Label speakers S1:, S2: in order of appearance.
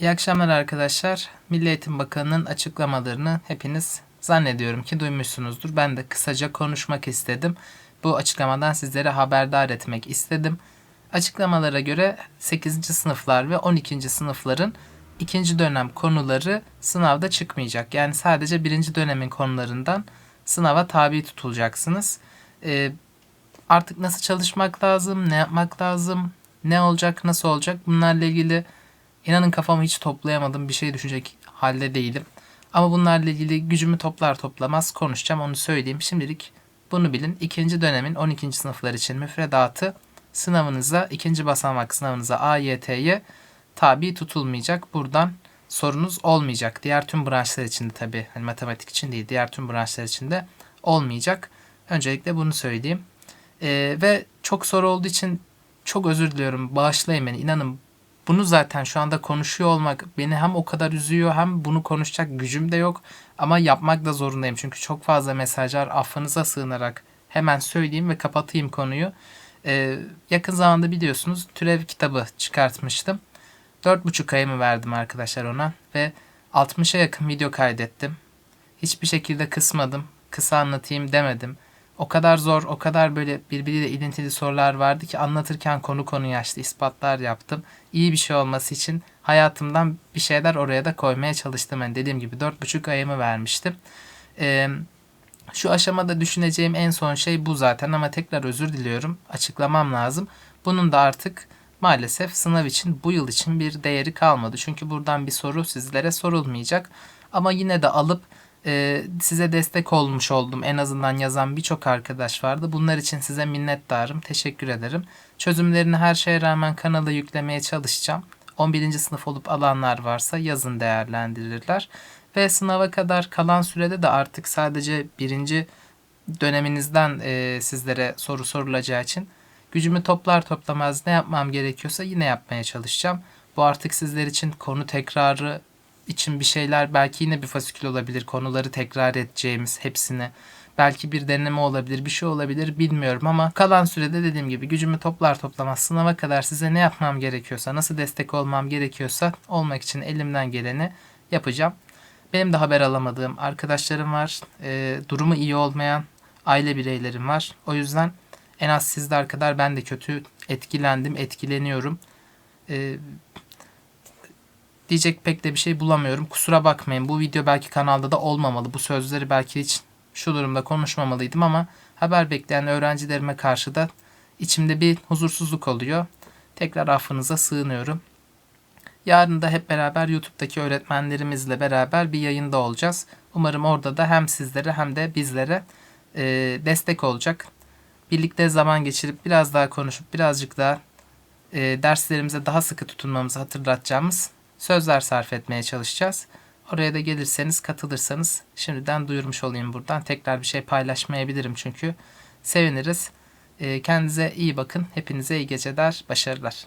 S1: İyi akşamlar arkadaşlar. Milli Eğitim Bakanı'nın açıklamalarını hepiniz zannediyorum ki duymuşsunuzdur. Ben de kısaca konuşmak istedim. Bu açıklamadan sizlere haberdar etmek istedim. Açıklamalara göre 8. sınıflar ve 12. sınıfların ikinci dönem konuları sınavda çıkmayacak. Yani sadece birinci dönemin konularından sınava tabi tutulacaksınız. Ee, artık nasıl çalışmak lazım, ne yapmak lazım, ne olacak, nasıl olacak bunlarla ilgili İnanın kafamı hiç toplayamadım. Bir şey düşünecek halde değilim. Ama bunlarla ilgili gücümü toplar toplamaz konuşacağım onu söyleyeyim. Şimdilik bunu bilin. İkinci dönemin 12. sınıflar için müfredatı sınavınıza, ikinci basamak sınavınıza AYT'ye tabi tutulmayacak. Buradan sorunuz olmayacak. Diğer tüm branşlar için de tabii hani matematik için değil diğer tüm branşlar için de olmayacak. Öncelikle bunu söyleyeyim. Ee, ve çok soru olduğu için çok özür diliyorum. Bağışlayın beni. İnanın bunu zaten şu anda konuşuyor olmak beni hem o kadar üzüyor hem bunu konuşacak gücüm de yok. Ama yapmak da zorundayım çünkü çok fazla mesajlar affınıza sığınarak hemen söyleyeyim ve kapatayım konuyu. Ee, yakın zamanda biliyorsunuz türev kitabı çıkartmıştım. 4,5 ayımı verdim arkadaşlar ona ve 60'a yakın video kaydettim. Hiçbir şekilde kısmadım, kısa anlatayım demedim. O kadar zor, o kadar böyle birbiriyle ilintili sorular vardı ki anlatırken konu konu açtı, ispatlar yaptım. İyi bir şey olması için hayatımdan bir şeyler oraya da koymaya çalıştım. Yani dediğim gibi 4,5 ayımı vermiştim. Ee, şu aşamada düşüneceğim en son şey bu zaten ama tekrar özür diliyorum. Açıklamam lazım. Bunun da artık maalesef sınav için bu yıl için bir değeri kalmadı. Çünkü buradan bir soru sizlere sorulmayacak. Ama yine de alıp e, size destek olmuş oldum. En azından yazan birçok arkadaş vardı. Bunlar için size minnettarım. Teşekkür ederim. Çözümlerini her şeye rağmen kanala yüklemeye çalışacağım. 11. sınıf olup alanlar varsa yazın değerlendirirler. Ve sınava kadar kalan sürede de artık sadece birinci döneminizden e, sizlere soru sorulacağı için gücümü toplar toplamaz ne yapmam gerekiyorsa yine yapmaya çalışacağım. Bu artık sizler için konu tekrarı için bir şeyler belki yine bir fasikül olabilir. Konuları tekrar edeceğimiz hepsini. Belki bir deneme olabilir, bir şey olabilir bilmiyorum ama kalan sürede dediğim gibi gücümü toplar toplamaz sınava kadar size ne yapmam gerekiyorsa, nasıl destek olmam gerekiyorsa olmak için elimden geleni yapacağım. Benim de haber alamadığım arkadaşlarım var. E, durumu iyi olmayan aile bireylerim var. O yüzden en az sizler kadar ben de kötü etkilendim, etkileniyorum. E, diyecek pek de bir şey bulamıyorum. Kusura bakmayın. Bu video belki kanalda da olmamalı. Bu sözleri belki hiç şu durumda konuşmamalıydım ama haber bekleyen öğrencilerime karşı da içimde bir huzursuzluk oluyor. Tekrar affınıza sığınıyorum. Yarın da hep beraber YouTube'daki öğretmenlerimizle beraber bir yayında olacağız. Umarım orada da hem sizlere hem de bizlere e, destek olacak. Birlikte zaman geçirip biraz daha konuşup birazcık daha e, derslerimize daha sıkı tutunmamızı hatırlatacağımız sözler sarf etmeye çalışacağız. Oraya da gelirseniz, katılırsanız şimdiden duyurmuş olayım buradan. Tekrar bir şey paylaşmayabilirim çünkü. Seviniriz. Kendinize iyi bakın. Hepinize iyi geceler, başarılar.